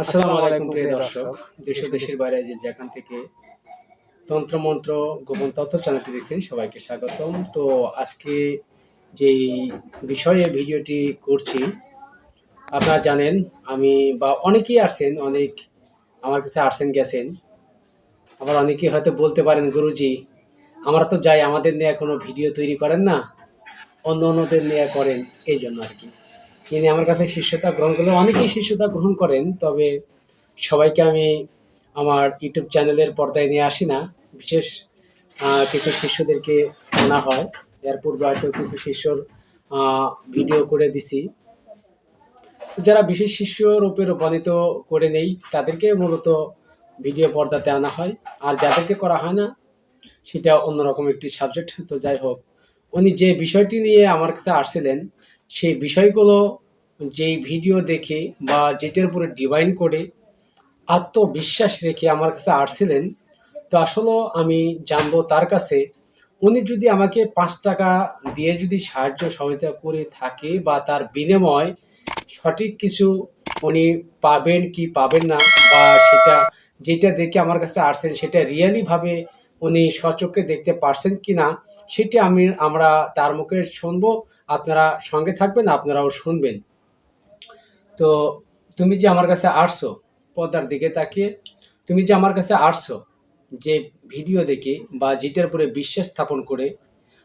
আসসালামু আলাইকুম প্রিয় দর্শক দেশ দেশের বাইরে যে যেখান থেকে তন্ত্রমন্ত্র গোপন তথ্য চ্যানেলটি দেখছেন সবাইকে স্বাগতম। তো আজকে যেই বিষয়ে ভিডিওটি করছি আপনারা জানেন আমি বা অনেকেই আসছেন অনেক আমার কাছে আসছেন গেছেন আবার অনেকেই হয়তো বলতে পারেন গুরুজি আমরা তো যাই আমাদের নিয়ে কোনো ভিডিও তৈরি করেন না অন্য অন্যদের নিয়ে করেন এই জন্য আর কি। তিনি আমার কাছে শিষ্যতা গ্রহণ করলে অনেকেই শিষ্যতা গ্রহণ করেন, তবে সবাইকে আমি আমার ইউটিউব চ্যানেলের পর্দায় নিয়ে আসি না। বিশেষ কিছু শিষ্যদেরকে আনা হয়। এর পূর্বে হয়তো কিছু শিষ্যর ভিডিও করে দিছি। যারা বিশেষ শিষ্য রূপে রূপান্তরিত করে নেই, তাদেরকে মূলত ভিডিও পর্দাতে আনা হয়। আর যাদেরকে করা হয় না, সেটা অন্যরকম একটি সাবজেক্ট। তো যাই হোক, উনি যে বিষয়টি নিয়ে আমার কাছে আসছিলেন সেই বিষয়গুলো যেই ভিডিও দেখে বা যেটার উপরে ডিভাইন করে আত্মবিশ্বাস রেখে আমার কাছে আসছিলেন, তো আসলে আমি জানব তার কাছে, উনি যদি আমাকে পাঁচ টাকা দিয়ে যদি সাহায্য সহায়তা করে থাকে বা তার বিনিময় সঠিক কিছু উনি পাবেন কি পাবেন না বা সেটা যেটা দেখে আমার কাছে আসছেন সেটা রিয়েলি ভাবে উনি সচক্ষে দেখতে পারছেন কি না সেটি আমি আমরা তার মুখে শুনব। আপনারা সঙ্গে থাকবেন, আপনারাও শুনবেন। তো তুমি যে আমার কাছে আসছো, পর্দার দিকে তাকিয়ে, তুমি যে আমার কাছে আসছো, যে ভিডিও দেখে বা যেটার উপরে বিশ্বাস স্থাপন করে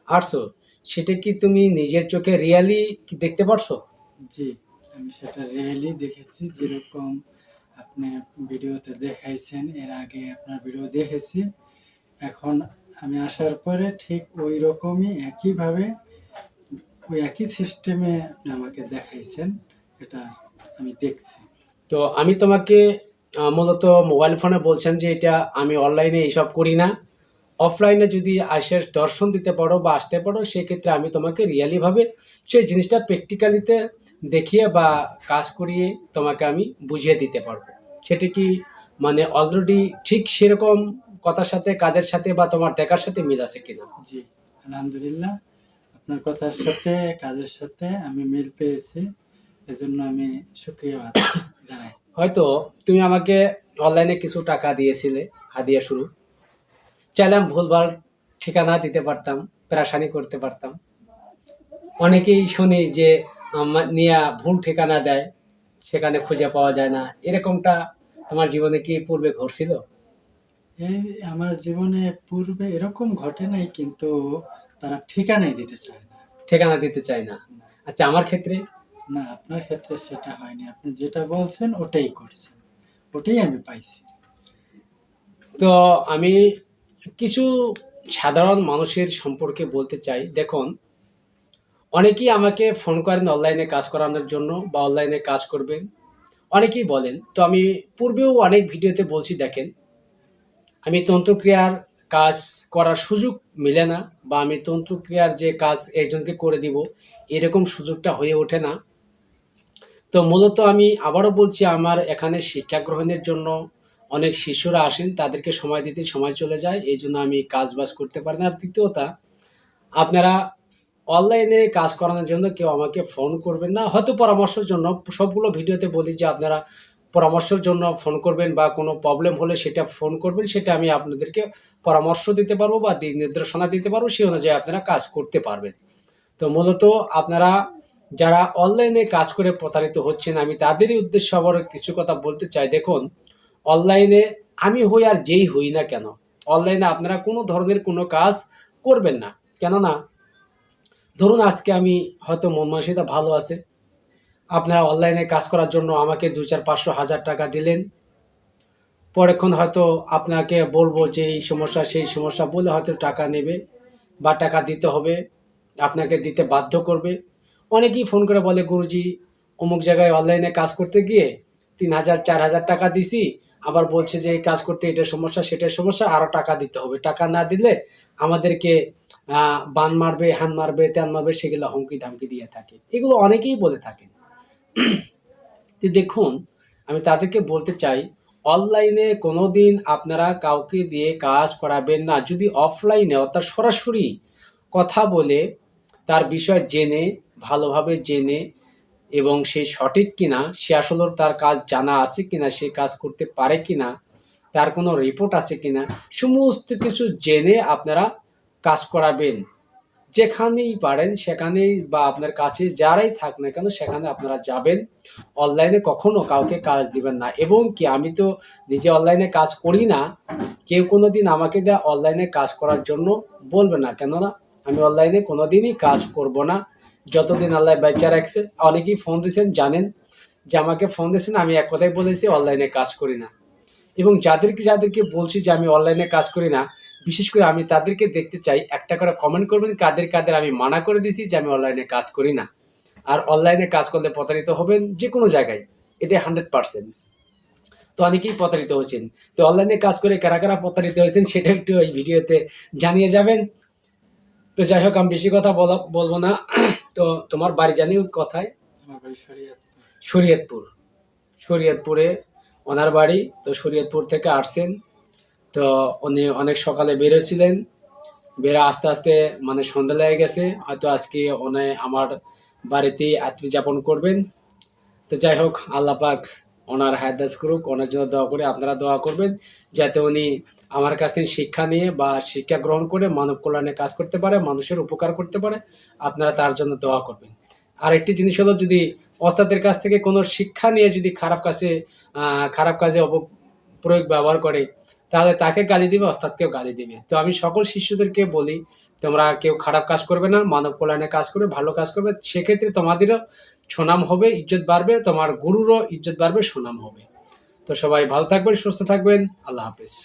আসছো, সেটা কি তুমি নিজের চোখে রিয়ালি দেখতে পারছ? জি, আমি সেটা রিয়েলি দেখেছি, যেরকম আপনি ভিডিওতে দেখাইছেন, এর আগে আপনার ভিডিও দেখেছি। এখন আমি আসার পরে ঠিক ওই রকমই, একইভাবে ওই একই সিস্টেমে আপনি আমাকে দেখাইছেন এটা আমি দেখছি। তো আমি তোমাকে মূলত মোবাইল ফোনে বলছেন যে এটা আমি অনলাইনে এইসব করি না। অফলাইনে যদি আসে দর্শন দিতে পারো বা আসতে পারো সেক্ষেত্রে আমি তোমাকে রিয়ালি ভাবে সেই জিনিসটা প্র্যাকটিক্যালিতে দেখিয়ে বা কাজ করিয়ে তোমাকে আমি বুঝিয়ে দিতে পারব। সেটা কি মানে অলরেডি ঠিক সেরকম কথার সাথে কাজের সাথে বা তোমার দেখার সাথে মিল আছে কিনা? জি আলহামদুলিল্লাহ। আপনার কথার সাথে কাজের সাথে আমি মিল পেয়েছি। এজন্য আমি সুক্রিয়া জানাই। হয়তো তুমি আমাকে অনলাইনে কিছু টাকা দিয়েছিলে হাদিয়া শুরু। চাইলাম ভুলভাল ঠিকানা দিতে পারতাম প্রাসানি করতে পারতাম। অনেকেই শুনি যে নিয়া ভুল ঠিকানা দেয় সেখানে খুঁজে পাওয়া যায় না। এরকমটা তোমার জীবনে কি পূর্বে ঘটছিল? আমার জীবনে পূর্বে এরকম ঘটে নাই কিন্তু তারা ঠিকানাই দিতে চায় না। ঠিকানা দিতে চায় না। আচ্ছা আমার ক্ষেত্রে? না আপনার ক্ষেত্রে সেটা হয়নি। আপনি যেটা বলছেন ওটাই করছেন। ওটাই আমি পাইছি। তো আমি কিছু সাধারণ মানুষের সম্পর্কে বলতে চাই। দেখুন অনেকেই আমাকে ফোন করেন অনলাইনে কাজ করানোর জন্য বা অনলাইনে কাজ করবেন। অনেকেই বলেন। তো আমি পূর্বেও অনেক ভিডিওতে বলছি দেখেন আমি তন্ত্রক্রিয়ার কাজ করার সুযোগ মিলে না বা আমি তন্ত্রক্রিয়ার যে কাজ একজনকে করে দিব, এরকম সুযোগটা হয়ে ওঠে না। তো মূলত আমি আবারও বলছি, আমার এখানে শিক্ষা গ্রহণের জন্য অনেক শিষ্যরা আসেন, তাদেরকে সময় দিতে সময় চলে যায়, এই জন্য আমি কাজ বাজ করতে পারি না। আর দ্বিতীয়তা, আপনারা অনলাইনে কাজ করানোর জন্য কেউ আমাকে ফোন করবেন না। হয়তো পরামর্শের জন্য সবগুলো ভিডিওতে বলি যে, আপনারা পরামর্শের জন্য ফোন করবেন বা কোনো প্রবলেম হলে সেটা ফোন করবেন, সেটা আমি আপনাদেরকে পরামর্শ দিতে পারব বা দিক নির্দেশনা দিতে পারব, সেই অনুযায়ী আপনারা কাজ করতে পারবেন। তো মূলত আপনারা যারা অনলাইনে কাজ করে প্রতারিত হচ্ছেন, আমি তাদেরই উদ্দেশ্যে আবার কিছু কথা বলতে চাই। দেখুন অনলাইনে আমি হই আর যেই হই না কেন অনলাইনে আপনারা কোনো ধরনের কোনো কাজ করবেন না। কেননা, ধরুন আজকে আমি হয়তো মন মানসিকতা ভালো আছে আপনারা অনলাইনে কাজ করার জন্য আমাকে দু চার পাঁচশো হাজার টাকা দিলেন। পরেক্ষণ হয়তো আপনাকে বলব যে এই সমস্যা, সেই সমস্যা বলে হয়তো টাকা নেবে বা টাকা দিতে হবে, আপনাকে দিতে বাধ্য করবে। অনেকেই ফোন করে বলে, গুরুজি, অমুক জায়গায় অনলাইনে কাজ করতে গিয়ে তিন হাজার, চার হাজার টাকা দিছি, আবার বলছে যে এই কাজ করতে এটা সমস্যা সেটার সমস্যা আরও টাকা দিতে হবে। টাকা না দিলে আমাদেরকে বান মারবে, হান মারবে, ত্যান মারবে, সেগুলো হুমকি ধামকি দিয়ে থাকে। এগুলো অনেকেই বলে থাকেন। তো দেখুন, আমি তাদেরকে বলতে চাই, অনলাইনে কোনো দিন আপনারা কাউকে দিয়ে কাজ করাবেন না। যদি অফলাইনে অর্থাৎ সরাসরি কথা বলে তার বিষয় জেনে, ভালোভাবে জেনে এবং সে সঠিক কিনা, সে আসলে তার কাজ জানা আছে কিনা, সে কাজ করতে পারে কিনা, তার কোনো রিপোর্ট আছে কিনা, সমস্ত কিছু জেনে আপনারা কাজ করাবেন। যেখানেই পারেন, সেখানেই বা আপনার কাছে যারাই থাক না কেন, সেখানে আপনারা যাবেন। অনলাইনে কখনো কাউকে কাজ দিবেন না। এবং কি, আমি তো নিজে অনলাইনে কাজ করি না। কেউ কোনো দিন আমাকে দেয়া অনলাইনে কাজ করার জন্য বলবে না। কেননা, আমি অনলাইনে কোনো দিনই কাজ করব না। যতদিন আল্লাহ বেচা রাখছে, অনেকেই ফোন দিয়েছেন, জানেন যে আমাকে ফোন দিয়েছেন, আমি এক কথাই বলেছি, অনলাইনে কাজ করি না। এবং যাদেরকে যাদেরকে বলছি যে আমি অনলাইনে কাজ করি না বিশেষ করে আমি তাদেরকে দেখতে চাই একটা করে কমেন্ট করবেন কাদের কাদের আমি মানা করে দিয়েছি যে আমি অনলাইনে কাজ করি না। আর অনলাইনে কাজ করলে প্রতারিত হবেন যে কোনো জায়গায় এটা হান্ড্রেড পার্সেন্ট তো অনেকেই প্রতারিত হয়েছেন। তো অনলাইনে কাজ করে কারা কারা প্রতারিত হয়েছেন সেটা একটু এই ভিডিওতে জানিয়ে যাবেন। তো যাই হোক আমি বেশি কথা বলা বলব না। তো তোমার বাড়ি জানি কথায়? শরীয়তপুর। শরীয়তপুরে ওনার বাড়ি তো শরীয়তপুর থেকে আসছেন। তো উনি অনেক সকালে বেরোছিলেন বেরো আস্তে আস্তে মানে সন্ধ্যা লেগে গেছে। হয়তো আজকে উনি আমার বাড়িতেই আত্মীয় যাপন করবেন। তো যাই হোক, আল্লাহ পাক ওনার হায়দাস করুক। ওনার জন্য দোয়া করে আপনারা দোয়া করবেন, যাতে উনি আমার কাছ থেকে শিক্ষা নিয়ে বা শিক্ষা গ্রহণ করে মানব কল্যাণে কাজ করতে পারে, মানুষের উপকার করতে পারে, আপনারা তার জন্য দোয়া করবেন। আর একটি জিনিস হলো যদি ওস্তাদের কাছ থেকে কোনো শিক্ষা নিয়ে যদি খারাপ কাজে খারাপ কাজে অপপ্রয়োগ ব্যবহার করে, তাহলে তাকে গালি দিবে ওস্তাদকেও গালি দিবে। তো আমি সকল শিশুদেরকে বলি, তোমরা কেউ খারাপ কাজ করবে না, মানব কল্যাণে কাজ করবে, ভালো কাজ করবে, সেক্ষেত্রে তোমাদেরও সুনাম হবে, ইজ্জত বাড়বে, তোমার গুরুরও ইজ্জত বাড়বে, সুনাম হবে। তো সবাই ভালো থাকবেন, সুস্থ থাকবেন, আল্লাহ হাফেজ।